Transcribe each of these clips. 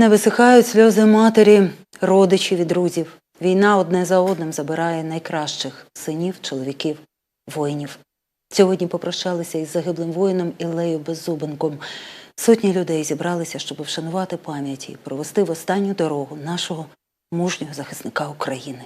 Не висихають сльози матері, родичів і друзів. Війна одне за одним забирає найкращих синів, чоловіків, воїнів. Сьогодні попрощалися із загиблим воїном Іллею Беззубенком. Сотні людей зібралися, щоб вшанувати пам'ять і провести в останню дорогу нашого мужнього захисника України.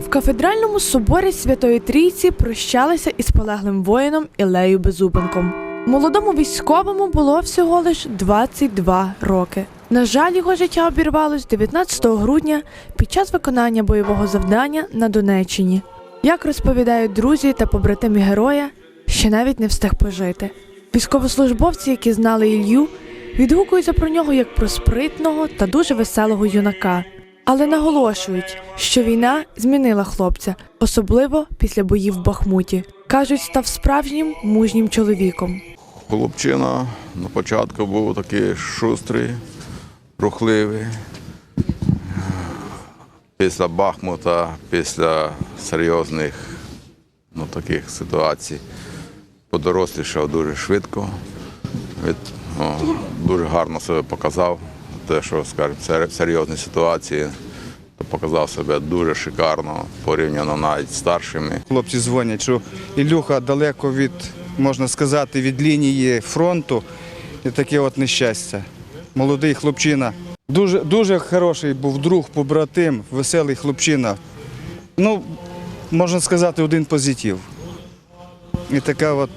В кафедральному соборі Святої Трійці прощалися із полеглим воїном Ілею Безубенком. Молодому військовому було всього лиш 22 роки. На жаль, його життя обірвалось 19 грудня під час виконання бойового завдання на Донеччині. Як розповідають друзі та побратимі героя, ще навіть не встиг пожити. Військовослужбовці, які знали Ілью, відгукуються про нього як про спритного та дуже веселого юнака. Але наголошують, що війна змінила хлопця, особливо після боїв в Бахмуті. Кажуть, став справжнім мужнім чоловіком. Хлопчина на початку був такий шустрий, рухливий. Після Бахмута, після серйозних ну, таких ситуацій, подорослішав дуже швидко. Від, о, дуже гарно себе показав. Те, що скажімо, сер- серйозні ситуації, то показав себе дуже шикарно, порівняно навіть старшими. Хлопці дзвонять, що Ілюха далеко від, можна сказати, від лінії фронту. І таке от нещастя. Молодий хлопчина. Дуже, дуже хороший був друг, побратим, веселий хлопчина. Ну, можна сказати, один позитив. І така от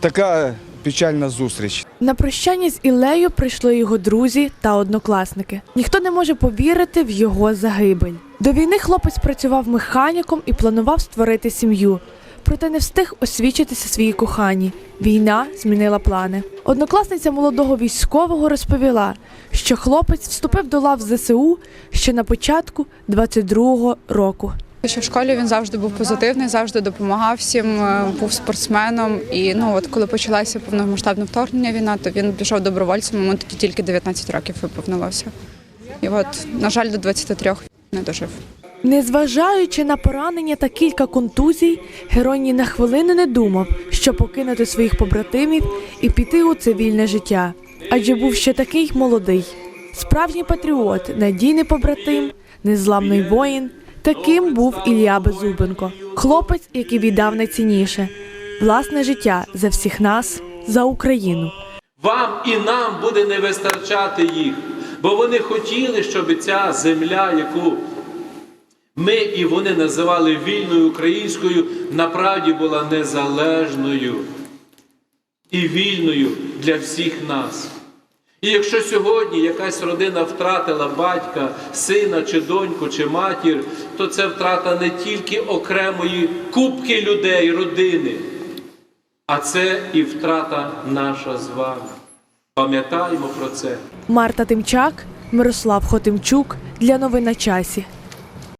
така печальна зустріч. На прощання з Ілею прийшли його друзі та однокласники. Ніхто не може повірити в його загибель. До війни хлопець працював механіком і планував створити сім'ю. Проте не встиг освічитися своїй коханій. Війна змінила плани. Однокласниця молодого військового розповіла, що хлопець вступив до лав ЗСУ ще на початку 22-го року. Що в школі він завжди був позитивний, завжди допомагав всім, е, був спортсменом. І ну от коли почалося повномасштабне вторгнення війна, то він пішов добровольцем. Йому тоді тільки 19 років виповнилося. І от, на жаль, до 23 не дожив. Незважаючи на поранення та кілька контузій, герой ні на хвилину не думав, що покинути своїх побратимів і піти у цивільне життя, адже був ще такий молодий. Справжній патріот, надійний побратим, незламний воїн. Таким був Ілля Безубенко, хлопець, який віддав найцінніше власне життя за всіх нас, за Україну. Вам і нам буде не вистачати їх, бо вони хотіли, щоб ця земля, яку ми і вони називали вільною українською, направді була незалежною і вільною для всіх нас. І якщо сьогодні якась родина втратила батька, сина чи доньку, чи матір, то це втрата не тільки окремої купки людей, родини, а це і втрата наша з вами. Пам'ятаємо про це. Марта Тимчак, Мирослав Хотимчук для новин на часі.